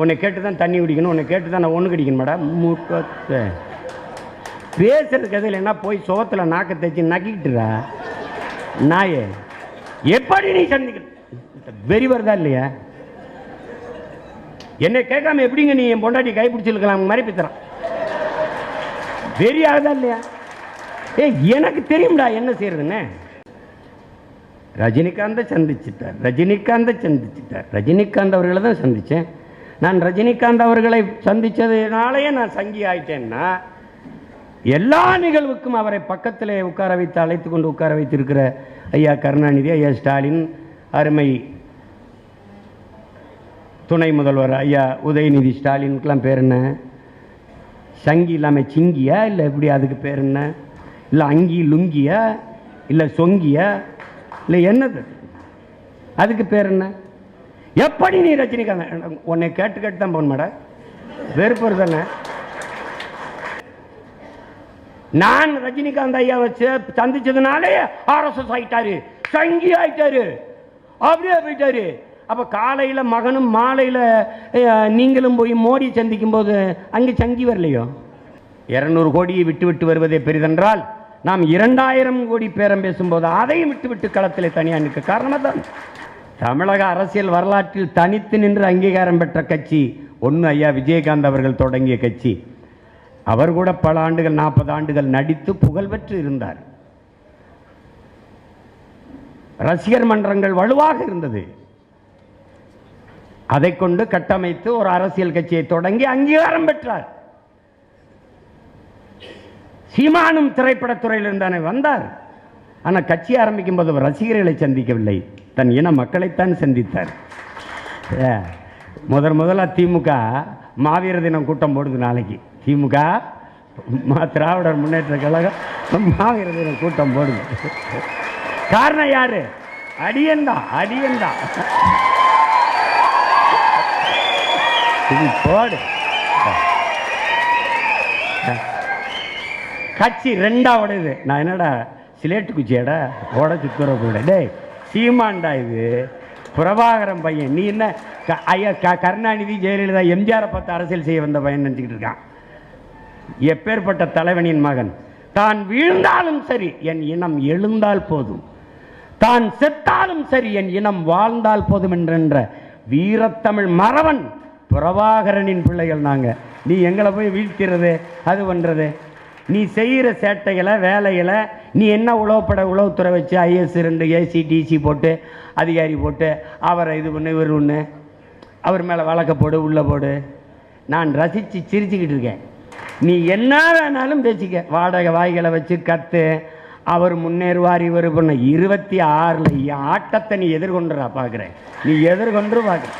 உன்னை கேட்டு தான் தண்ணி குடிக்கணும் உன்னை கேட்டு தான் நான் ஒன்று குடிக்கணும் மேடம். மூட்டை பேசுறதுக்கு கதையில் என்ன போய் சுகத்தில் நாக்க தைச்சு நக்கிக்கிட்டுறா நாயே எப்படி நீ சந்திக்க வெறி வருதா இல்லையா? என்னை கேட்காம எப்படிங்க நீ என் பொண்டாட்டி கைப்பிடிச்சிருக்கலாம் மாதிரி பித்துறான் வெறி ஆகுதா இல்லையா? ஏய் எனக்கு தெரியும்டா என்ன செய்யறதுன்னு. ரஜினிகாந்தை சந்திச்சிட்டார் ரஜினிகாந்தை சந்திச்சிட்டார். ரஜினிகாந்த் அவர்களை தான் சந்தித்தேன் நான் ரஜினிகாந்த் அவர்களை சந்தித்ததுனாலேயே நான் சங்கி ஆயிட்டேன்னா எல்லா நிகழ்வுக்கும் அவரை பக்கத்தில் உட்கார வைத்து அழைத்து கொண்டு உட்கார வைத்திருக்கிற ஐயா கருணாநிதி ஐயா ஸ்டாலின் அருமை துணை முதல்வர் ஐயா உதயநிதி ஸ்டாலினுக்கெல்லாம் பேர் என்ன? சங்கி இல்லாமல் சிங்கியா இல்லை எப்படி அதுக்கு பேர் என்ன? இல்லை அங்கி லுங்கியா? இல்லை சொங்கியா? இல்லை என்னது? அதுக்கு பேர் என்ன? எப்படி நீ ரஜினிகாந்த்? உன்னை கேட்டு கேட்டு தான் போன மேடம் வெறுப்பு தானே நான் ரஜினிகாந்த் ஐயா வச்சு சந்திச்சதுனாலே ஆர்எஸ்எஸ் ஆயிட்டாரு. சங்கி ஆயிட்டாரு. அப்படியே போயிட்டாரு. அப்ப காலையில மகனும் மாலையில நீங்களும் போய் மோடி சந்திக்கும் போது அங்கே சங்கி வரலையோ? இருநூறு கோடியை விட்டு விட்டு வருவதே பெரிதென்றால் நாம் இரண்டாயிரம் கோடி பேரம் பேசும்போது அதையும் விட்டு விட்டு களத்தில் தனியாக நிற்க காரணம் தான் தமிழக அரசியல் வரலாற்றில் தனித்து நின்று அங்கீகாரம் பெற்ற கட்சி ஒன்று ஐயா விஜயகாந்த் அவர்கள் தொடங்கிய கட்சி. அவர் கூட பல ஆண்டுகள் நாற்பது ஆண்டுகள் நடித்து புகழ் பெற்று இருந்தார். ரசிகர் மன்றங்கள் வலுவாக இருந்தது. அதை கொண்டு கட்டமைத்து ஒரு அரசியல் கட்சியை தொடங்கி அங்கீகாரம் பெற்றார். சீமானும் திரைப்படத்துறையில் இருந்தானே வந்தார். ஆனால் கட்சி ஆரம்பிக்கும் போது அவர் ரசிகர்களை சந்திக்கவில்லை. தன் இன மக்களைத்தான் சந்தித்தார். ஏ, முதல் முதல்ல திமுக மாவீர தினம் கூட்டம் போடுது நாளைக்கு. திமுக மா திராவிடர் முன்னேற்ற கழகம் மாவீர தினம் கூட்டம் போடுது. காரணம் யாரு? அடியன்தா அடியன்தா இது போடு. கட்சி ரெண்டாவது நான் என்னடா சிலேட்டு குச்சியாடா ஓட சுத்துற போயிட டேய் சீமான்டா இது. பிரபாகரன் பையன். நீ என்ன க- ஐயா க கருணாநிதி ஜெயலலிதா எம்ஜிஆரை பார்த்து அரசியல் செய்ய வந்த பையன் நினச்சிக்கிட்டு இருக்கான். எப்பேற்பட்ட தலைவனின் மகன். தான் வீழ்ந்தாலும் சரி என் இனம் எழுந்தால் போதும். தான் செத்தாலும் சரி என் இனம் வாழ்ந்தால் போதும் என்ற வீரத்தமிழ் மறவன் பிரபாகரனின் பிள்ளைகள் நாங்கள் நீ எங்களை போய் வீழ்த்திறது அது பண்ணுறது நீ செய்கிற சேட்டைகளை வேலைகளை நீ என்ன உளவுப்பட உளவுத்துறை வச்சு ஐஎஸ் ரெண்டு ஏசி டிசி போட்டு அதிகாரி போட்டு அவரை இது பண்ணு இவர் ஒன்று அவர் மேலே வழக்க போடு உள்ளே போடு. நான் ரசித்து சிரிச்சுக்கிட்டு இருக்கேன். நீ என்ன வேணாலும் பேசிக்க. வாடகை வாய்களை வச்சு கற்று அவர் முன்னேறுவார் இவர் பண்ண. இருபத்தி ஆறில் ஆட்டத்தை நீ எதிர்கொண்டுறா பார்க்குறேன் நீ எதிர்கொண்டு பார்க்குற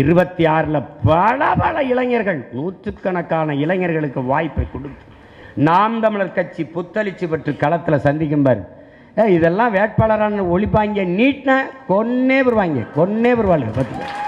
இருபத்தி ஆறில் பல பல இளைஞர்கள் நூற்றுக்கணக்கான இளைஞர்களுக்கு வாய்ப்பை கொடுத்து நாம் தமிழர் கட்சி புத்தளிச்சு பெற்று களத்தில் சந்திக்கும்பார் இதெல்லாம் வேட்பாளரான ஒழிப்பாங்க நீட்னா கொன்னே வருவாங்க. கொன்னே வருவாங்க பார்த்துக்க.